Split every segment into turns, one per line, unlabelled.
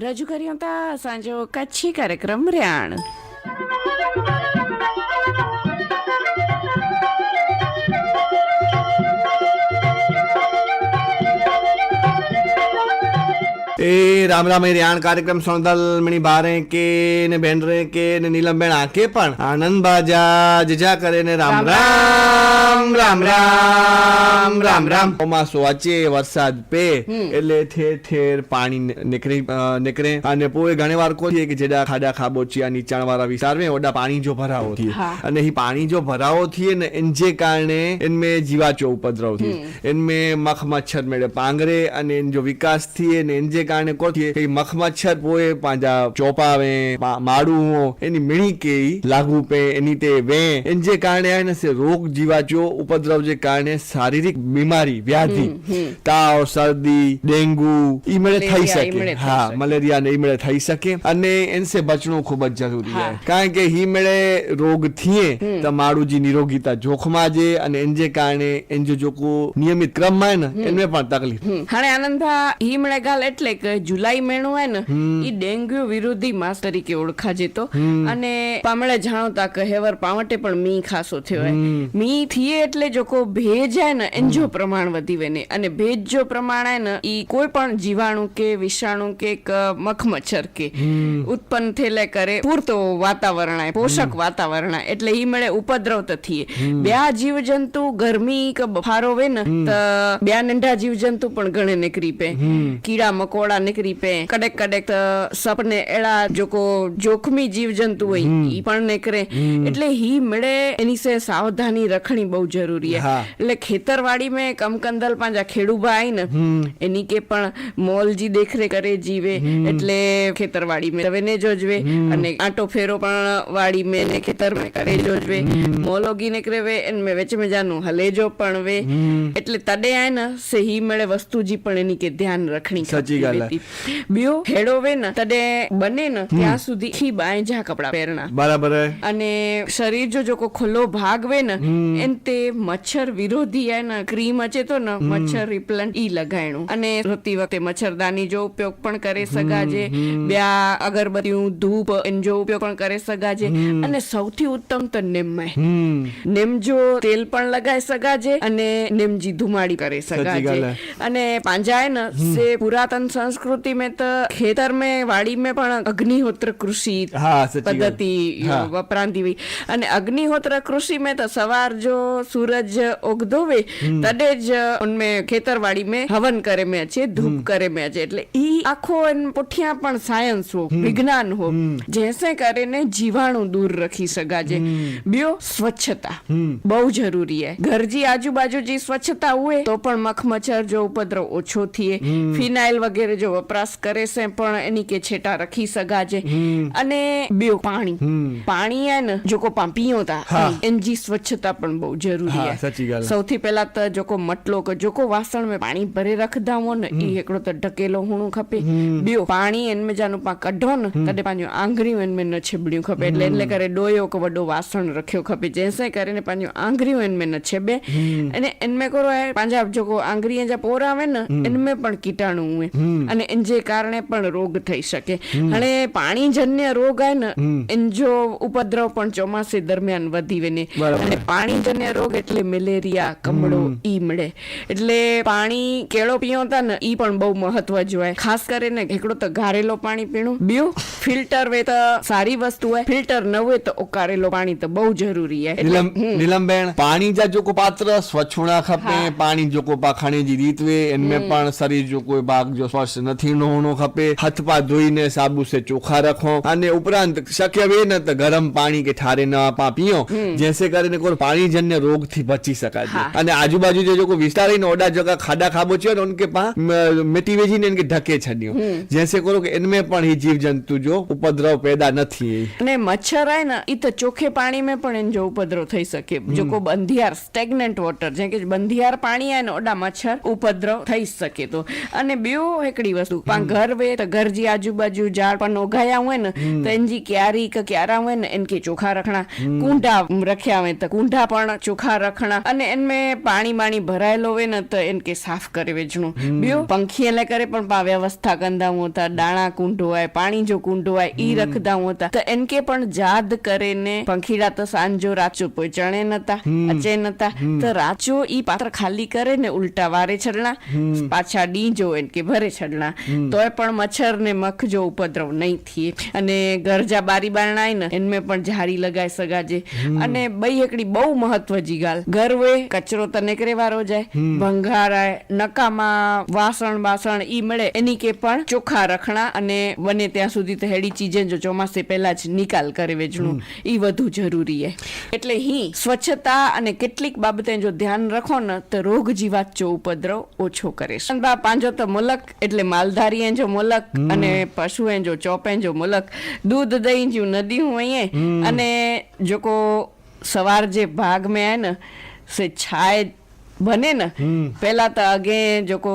રજૂ કર્યો હતા સાંજો કચ્છી કાર્યક્રમ રિયાણ
એ રામ રામ એ રિયાણ કાર્યક્રમ સોનદલ મણી બારે કે ને બેન રે કે ને નીલમબેન આંકે પણ આનંદ બાજા જજા કરે ને રામ રામ રામ રામ રામ. રામ ચોમાસો વાંચે વરસાદ પે એટલે ઠેર ઠેર પાણી નીકળી નીકળે. અને પોએ ઘણી વાર કોઈ કે જેડા ખાડા ખાબોચિયા નીચાણ વાળા વિસ્તાર મેં ઓડા પાણી જો ભરાવો
થી
અને એ પાણી જો ભરાવો થી ને એન જે કારણે એનમે જીવાચો ઉપદ્રવથી એનમે મખ મચ્છર મેળે પાંગરે અને એન જો વિકાસથી ને એન જે કારણે કો થઈએ કે મખમચ્છર પોએ પાંજા ચોપાવે પા- માડું એની મીણી કે લાગુ પે એની તે વે. ઇનजे કારણે આને સે રોગ જીવાચો ઉપદ્રવ જે કારણે શારીરિક બીમારી વ્યાધિ. તાવ શરદી ડેન્ગુ ઈ મેળે થઈ શકે. હા મલેરિયા ને ઈ મેળે થઈ શકે. અને એનસે બચણું ખૂબ જ જરૂરી છે. કારણ કે હી મેળે રોગ થીએ તો મારું જે નિરોગીતા જોખમાં જે અને એન જે કારણે એન જો જોકો નિયમિત ક્રમમાં ને એને પણ તકલીફ.
હાणे આનંદા હી મેળેગાલ એટલે કે જુલાઈ મહિનો હે ને ઈ ડેન્ગ્યુ વિરોધી માસ તરીકે ઓળખાજે તો. અને પામળે જાણોતા કે પાવટે પણ મી ખાસો થયો હે. મી થીએ એટલે જોકો ભેજ હે ને એન જો પ્રમાણ વધી વેને અને ભેજ જો પ્રમાણ હે ને ઈ કોઈ પણ જીવાણુ કે વિષાણુ કે મખ મચ્છર કે ઉત્પન્ન થેલે કરે પૂરતો વાતાવરણ હે પોષક વાતાવરણ એટલે ઈ મળે ઉપદ્રવ તો થઈએ બ્યા જીવજંતુ ગરમી કે બફારો વે ને તો બ્યા નંઢા જીવજંતુ પણ ઘણે નીકળી પે. કીડા મકોડા નીકળી પે કડેક કડેક સપને એડા જોકો જોખમી જીવજંતુ હોય ઈ પણ નીકળે. એટલે હી મળે એની સે સાવધાની રખણી બહુ જરૂરી હે. એટલે ખેતરવાડી મેં કમકંદલ પાંજા ખેડૂબા આઈ ને એની કે પણ મોલજી દેખરે કરે જીવે. એટલે ખેતરવાડી મેં તવેને જોજવે અને આટો ફેરો પણ વાડી મેં ને ખેતર મેં કરે જોજવે. મોલોગી ને કરે વે એન મેં વેચ में જાનું હલેજો પણ વે એટલે તડે આય ને સે હી મળે વસ્તુજી પણ એની કે ધ્યાન રખણી. વેતી. બ્યો હેડો વે ને તડે બને ને ત્યાં સુધી ખી બાંજા કપડા પહેરના
બરાબર
અને શરીર જો જો કોઈ ખુલ્લો ભાગ વે ને એન તે મચ્છર વિરોધી હે ને ક્રીમ અચે તો ને મચ્છર રિપલન્ટ ઈ લગાયણું. અને રોતી વખતે મચ્છરદાની જો ઉપયોગ પણ કરે સગાજે બ્યા અગરબત્તીયું ધૂપ એન જો ઉપયોગ પણ કરે સગાજે. અને સૌથી ઉત્તમ તો નેમમાં. નિમ જો તેલ પણ લગાય સગાજે અને નિમજી ધુમાડી કરે સગા અને પાંજાય ને સે પુરાતન સંસ્કૃતિ में તો ખેતર में વાડી में પણ અગ્નિહોત્ર કૃષિ
હા, સાચી ગાલ.
પદ્ધતિ
હા.
વપરાતી हुई અને અગ્નિહોત્ર કૃષિ में તો સવાર જો सूरज उगदो वे तॾे ज उनमें खेतरवाड़ी में हवन करे में अचे धूप करे में अचे એટલે ઈ આખો એન પુઠિયા પણ સાયન્સ હો વિજ્ઞાન હો જેસે કરીને જીવાણુ દૂર રખી સગાજે બ્યો સ્વચ્છતા બહુ જરૂરી હે ઘરજી આજુબાજુ જી સ્વચ્છતા હોય તો પણ મખ મચ્છર જો ઉપદ્રવ ઓછો થઈએ ફિનાઇલ વગેરે જો વપરાશ કરે છે પણ એની કે છેટા રખી સગા છે. અને બે પાણી. પાણી હે ને જોકો પાપીઓ તા એનજી સ્વચ્છતા પણ બહુ જરૂરી
હે
સૌથી પહેલા તો જોકો મટલો કે જોકો વાસણ મે પાણી ભરે રખદા હો ને ઈ એકડો તો ઢકેલો હુણું ખપે. બ્યો પાણી એન મે જાનું પા કઢો ને તડે પાંજો આંગળી એન મે ન છેબડ્યું ખપે. એટલે એટલે કરે ડોયો કે વડો વાસણ રખ્યો ખપે. જેસે કરીને પાંજો આંગળી એન મે ન છેબે. અને એન મે કરો હે પાંજા જોકો આંગળી જે પોર આવે ને એન મે પણ કીટાણુ હુએ અને જે કારણે પણ રોગ થઈ શકે. અને પાણીજન્ય રોગ હોય ને એનજો ઉપદ્રવ પણ ચોમાસે દરમિયાન વધી વેને. અને પાણીજન્ય રોગ એટલે મેલેરિયા કમળો ઈ મળે. એટલે પાણી કેળો પીવતા ને ઈ પણ બહુ મહત્વ જોવાય ખાસ કરીને એકડો તો ઘારેલો પાણી પીણું. બીયું ફિલ્ટર વે તો સારી વસ્તુ હોય. ફિલ્ટર ન હોય તો ઓકારેલો પાણી તો બહુ જરૂરી હે.
નીલમબેન પાણી જા જોકો પાત્ર સ્વચ્છુણા ખપે પાણી જોકો પાખાણી જી રીત વે પણ શરીર જો કોઈ ભાગ જો સ્વચ્છ નથી નો હોનો ખપે હાથ પા ધોઈને સાબુ से ચોખ્ખા રખો અને ઉપરાંત શક્ય વે ને તો ગરમ પાણી કે ઠારે ના પા પીઓ જેસે કરીને કોઈ પાણીજન્ય રોગ થી બચી શકાય
હા.
અને આજુબાજુ જે જો કોઈ વિસ્તાર है ना ओडा जगह खाडा खाबो चाहिए ना उनके पा म- मिट्टी वेजी ने इनके ढके छड़ियो जैसे करो कि इनमें पण ही जीव जंतु जो उपद्रव पैदा નથી
અને મચ્છર આય ને ઈ તો ચોખ્ખે પાણી में પણ એનો જો ઉપદ્રવ થઈ શકે જો કો બંધિયાર સ્ટેગ્નન્ટ વોટર જેમ કે બંધિયાર પાણી આય ને ઓડા મચ્છર ઉપદ્રવ થઈ શકે તો અને બીજો એક નાનકડી વસ્તુ. પણ ઘર વે તો ઘર જે આજુબાજુ ઝાડ પણ ઓઘાયા હોય ને તો એનજી ક્યારી કે ક્યારા હોય ને એનકે ચોખા રખણા. કુંઢા રખ્યા હોય તો કુંઢા પણ ચોખા રખણા. અને એનમે પાણી માણી ભરાયેલો હોય ને તો એનકે સાફ કરે વેચણું. બીઓ પંખી એટલે કરે પણ પા વ્યવસ્થા કંદા હોતા દાણા કુંઢો હોય પાણી જો કુંઢો હોય ઈ રખદા હોતા. તો એનકે પણ જાદ કરે પંખીડા તો સાંજો રાચો પોચણે નતા અચે નતા. તો રાચો ઈ પાત્ર ખાલી કરે ને ઉલટા વારે છડણા પાછા ડી એન કે ભરે છડ છડણા તોય પણ મચ્છર ને મખ જો ઉપદ્રવ નહીં થઈએ અને ગરજા બારી બારણા આય ને એનમે પણ ઝાડી લગાય સગાજે. અને બઈ એકડી બહુ મહત્વ જી ગાલ ઘર વે કચરો તને નીકળે વારો જાય ભંગારાય નકામા વાસણ બાસણ ઈ મળે. એની કે પણ ચોખ્ખા રખણા અને બને ત્યાં સુધી તો હેડી ચીજે જો ચોમાસે પહેલા જ નિકાલ કરે વેચણું. ઈ વધુ જરૂરી હે. એટલે હી સ્વચ્છતા અને કેટલીક બાબતે જો ધ્યાન રાખો ને તો રોગ જીવાત જો ઉપદ્રવ ઓછો કરે. પાંજો તો મુલક એટલે એટલે માલધારી એંજો મુલક અને પશુ એંજો ચોપ એંજો મુલક. દૂધ દહીં જ્યું નદી હું અહીંયા. અને જોકો સવાર જે ભાગ મેં ને સે છાય બને ને પહેલા તો અગે જોકો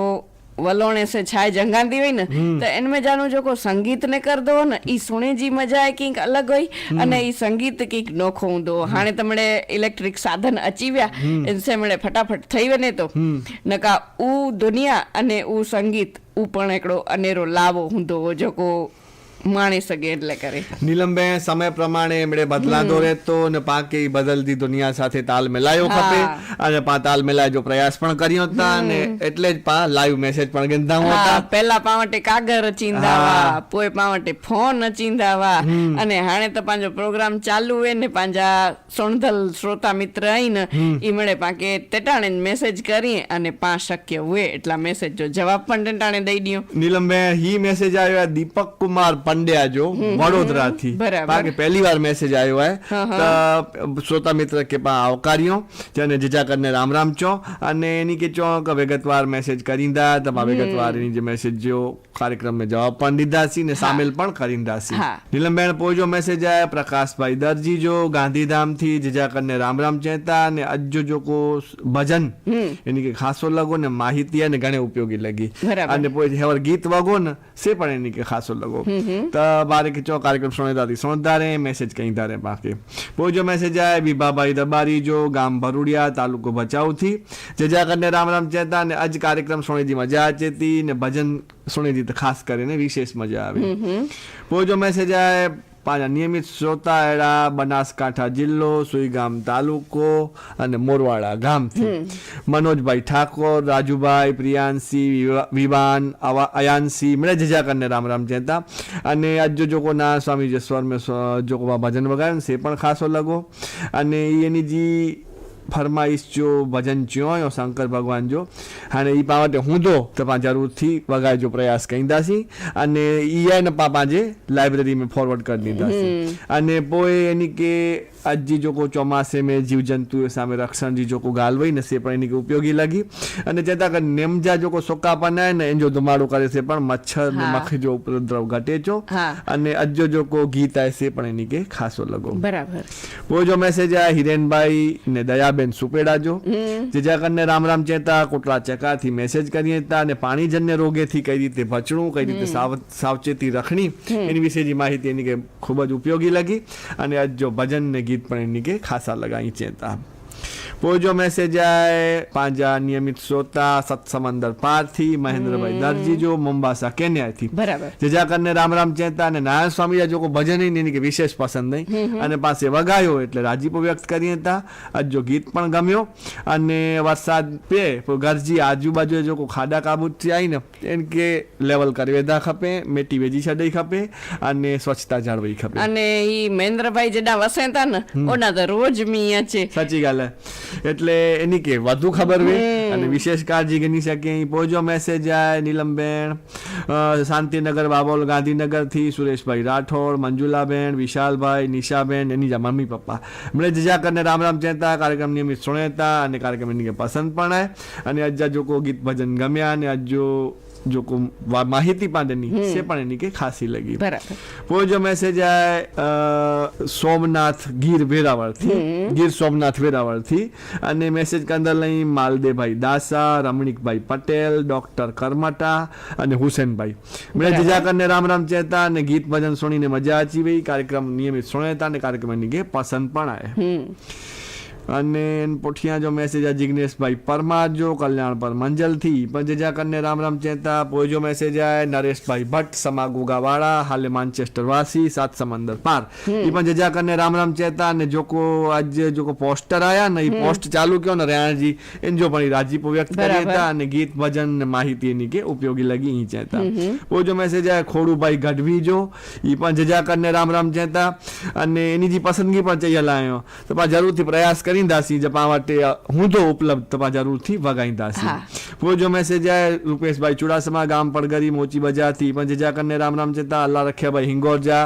वलोणे से छाए जंगांदी हुई न तो इनमें जानो जो संगीत ने कर दो न ई सुने जी मजा है किंक अलग हुई अने ई संगीत किंक नोखो हुंदो हाणे तमणे इलेक्ट्रिक साधन अची विया इनसे मणे फटाफट થઈ वने तो न का ऊ दुनिया अने ऊ संगीत ऊ पण हिकिड़ो अनेरो लावो हूंदो हो जेको માણી શકે એટલે કરે.
નીલમબેન સમય પ્રમાણે એમણે બદલાતો રહેતો અને પાકે બદલતી દુનિયા સાથે તાલ મિલાયો ખપે અને પા તાલ મિલાય જો પ્રયાસ પણ કર્યો હતા અને એટલે જ પા લાઈવ મેસેજ પણ ગંધા હતા.
પેલા પાવટે કાગર ચીંદાવા પોય પાવટે ફોન ચીંદાવા અને હાણે તો પાંજો પ્રોગ્રામ ચાલુ હોય ને પાંજા સોણધલ શ્રોતા મિત્ર આઈને ઈ મળે પાકે તેટાણે મેસેજ કરી અને પા શક્ય હોય એટલા મેસેજ જો જવાબ પણ તેટાણે દઈ દયો.
નીલમબેન હી મેસેજ આવ્યો દીપક કુમાર પંડ્યા જો વડોદરા થી
બરાબર.
બાકી પહેલી વાર મેસેજ આવ્યો હે. તો શ્રોતા મિત્ર કે પા આવકાર્યો જેને જીજા કરને રામ રામ ચો અને એની કે ચો કે વિગતવાર મેસેજ કરીંદા તમા વિગતવાર એની જે મેસેજ જો કાર્યક્રમ મે જવાબ પણ દીધા સી ને સામેલ પણ કરીંદા સી.
હા.
નીલમબેન પોજો મેસેજ આયા પ્રકાશભાઈ દરજી જો ગાંધીધામથી જીજા કરને રામ રામ ચેતા અને અજો જો કો ભજન એની કે ખાસો લગો ને માહિતી અને ઘણે ઉપયોગી લગી. અને પોઈ હેવર ગીત વગો ને સે પણ એની કે ખાસો લગો. તો બારે કે ચો કાર્યક્રમ સુણેદાથી સુણતા મેસેજ કઈ તારે બાકી પોઈ જો મેસેજ આય બીબાભાઈ દબારી જો ગામ ભરૂડિયા તાલુકો ભચાઉ થી જજા ने રામ રામ ચેતા ને આજ કાર્યક્રમ સુણેજી મજા ચેતી ને ભજન સુણેજી તો ખાસ કરીને વિશેષ મજા આવી પોઈ જો મેસેજ આય પાછા નિયમિત શ્રોતા એડા બનાસકાંઠા જિલ્લો સુઈગામ તાલુકો અને મોરવાડા ગામથી. મનોજભાઈ ઠાકોર રાજુભાઈ પ્રિયાંશી વિવાન અયાંશી મળે જજાકરને રામ રામ ચેતા અને આજ જો જોકો સ્વામી જે સ્વર મેં સ્વ- જોકો ભજન વગાડ્યું છે પણ ખાસો લગો. અને એની જી ફરમાઈશ જો ભજन ચ્યો શંकर भॻवान जो हाणे हीअ पाण वटि हूंदो त पाण ज़रूर थी वॻाए जो प्रयास कंदासीं अने इहा न पाण पंहिंजे लाइब्रेरी में फॉरवर्ड करे ॾींदासीं अने पोइ यानी की अॼु जी जेको चौमासे में जीव जंतु जे साम्हूं रक्षण जी जेको ॻाल्हि वई न से पिणु हिन खे उपयोगी लॻी अने चवनि था की निम जा जेको सुका पना आहिनि इन जो धुमाड़ो
करे
से पिणु मच्छर मख जो
उपद्रव
घटे थो अने अॼु जो जेको गीत आहे से पिणु हिन
खे
ख़ासो लॻो बराबरि पोइ जो मैसेज आहे हिरेन भाई ने दया જો. સુપેડાજો જાકરને રામ રામ ચેતા કોટલા ચકાથી મેસેજ કરીએ તા અને પાણીજન્ય રોગેથી કઈ રીતે બચવું કઈ રીતે સાવ- સાવચેતી રખણી? એની વિશે જે માહિતી એની કે ખૂબ જ ઉપયોગી લાગી. અને આજ જો ભજન ને ગીત પણ એની કે ખાસા લગાઈ ચેતા. પોઈ જો મેસેજ આય પાંજા નિયમિત શ્રોતા સત્સમંદર પારથી મહેન્દ્રભાઈ દરજી જો મુંબાસા કેન્યાથી
બરાબર
જજા કરને રામ રામ ચેતા અને નારાયણ સ્વામી જો ભજન એની કે વિશેષ પસંદ નહીં અને પાસે વગાયો એટલે રાજીપો વ્યક્ત કરી હતા આજ જો ગીત પણ ગમ્યો અને વરસાદ પે ગરજી આજુબાજુ જો કોઈ ખાડા કાબૂથી આવી ને એને કે લેવલ કરવેદા ખપે મેટી વેજી છડઈ ખપે અને સ્વચ્છતા જાળવી ખપે
અને ઈ મહેન્દ્રભાઈ જેડા વસેતા ને ઓના તો રોજ મિયા છે
સાચી ગાલ. એટલે એની કે વધુ ખબર હોય અને વિશેષ કાળજી ગણી શકે પોજો મેસેજ આય નીલમબેન. શાંતિનગર બાબોલ ગાંધીનગરથી સુરેશભાઈ રાઠોડ મંજુલાબેન વિશાલભાઈ નિશાબેન એની જા મમ્મી પપ્પા. મળે જજા કરીને રામ રામ ચેતા કાર્યક્રમ નિયમિત સુણેતા અને કાર્યક્રમ એની પસંદ પણ આય અને અज्जा જો કો ગીત ભજન ગમ્યા અને અજો जो को माहिती पांडेनी से पांडेनी के खांसी
लगी
वो जो मैसेज आए सोमनाथ गिर વેરાવળથી गिर सोमनाथ वेरावल थी અને મેસેજ કંદર લઈ માલદેભાઈ દાસા રમણીકભાઈ પટેલ ડોક્ટર કરમટા અને હુસેનભાઈ. મેં જીજાકરને રામ રામ ચહેતા અને ગીત ભજન સુણીને મજા આચી વઈ કાર્યક્રમ નિયમિત સુણેતા અને કાર્યક્રમ કે પસંદ પણ
આવે
અને પોઠિયા જો મેસેજ આ જિગ્નેશભાઈ પરમાર જો કલ્યાણ પર મંજલથી. પણ જીજાકરને રામ રામ ચેતા પોઈ જો મેસેજ આય નરેશભાઈ ભટ્ટ સમા ગુગાવાળા હાલે માન્ચેસ્ટર વાસી સાત સમંદર પાર. એ પણ જીજાકરને રામ રામ ચેતા અને જોકો આજ જોકો પોસ્ટર આયા ને એ પોસ્ટ ચાલુ કયો ને રેણાજી એને જો પણ રાજીપો વ્યક્ત કરી હતા અને ગીત ભજન ને માહિતી એની કે ઉપયોગી લગી ઈ ચેતા. પોઈ જો મેસેજ આય ખોડુભાઈ ગઢવી જો ઈ પણ જીજાકરને રામ રામ ચેતા અને એની જે પસંદગી પણ ચઈ લાયો તો પા જરૂરથી પ્રયાસ કરીંદાસી જે પા માટે હું તો ઉપલબ્ધ તો પા જરૂરથી વગાઈંદાસી
હા.
પોઈ જો મેસેજ આયા રૂપેશભાઈ ચુડાસમા ગામ પડગરી મોચી બજારથી પણ જીજાકરને રામ રામ ચેતા અલ્લાહ રખ્યાભાઈ હિંગોરજા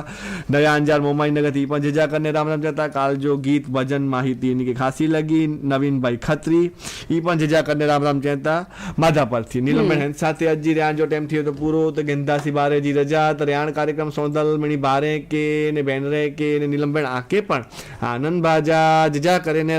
દયા અંજાર મોમાઈ નગરથી પણ જીજાકરને રામ રામ ચેતા કાલજો ગીત ભજન માહિતી એની કે ખાસી લગી નવીનભાઈ ખત્રી ઈ પણ જીજાકરને રામ રામ ચેતા માધા પરથી નીલમબેન હેન સાથે અજી રહ્યા જો ટાઈમ થયો તો પૂરો તો ગેંદાસી બારે જી રજા તો રેહાણ કાર્યક્રમ સોંદલ મણી બારે કે ને બેનરે કે ને નીલમબેન આકે પણ. આનંદ બાજા જજા કરે ને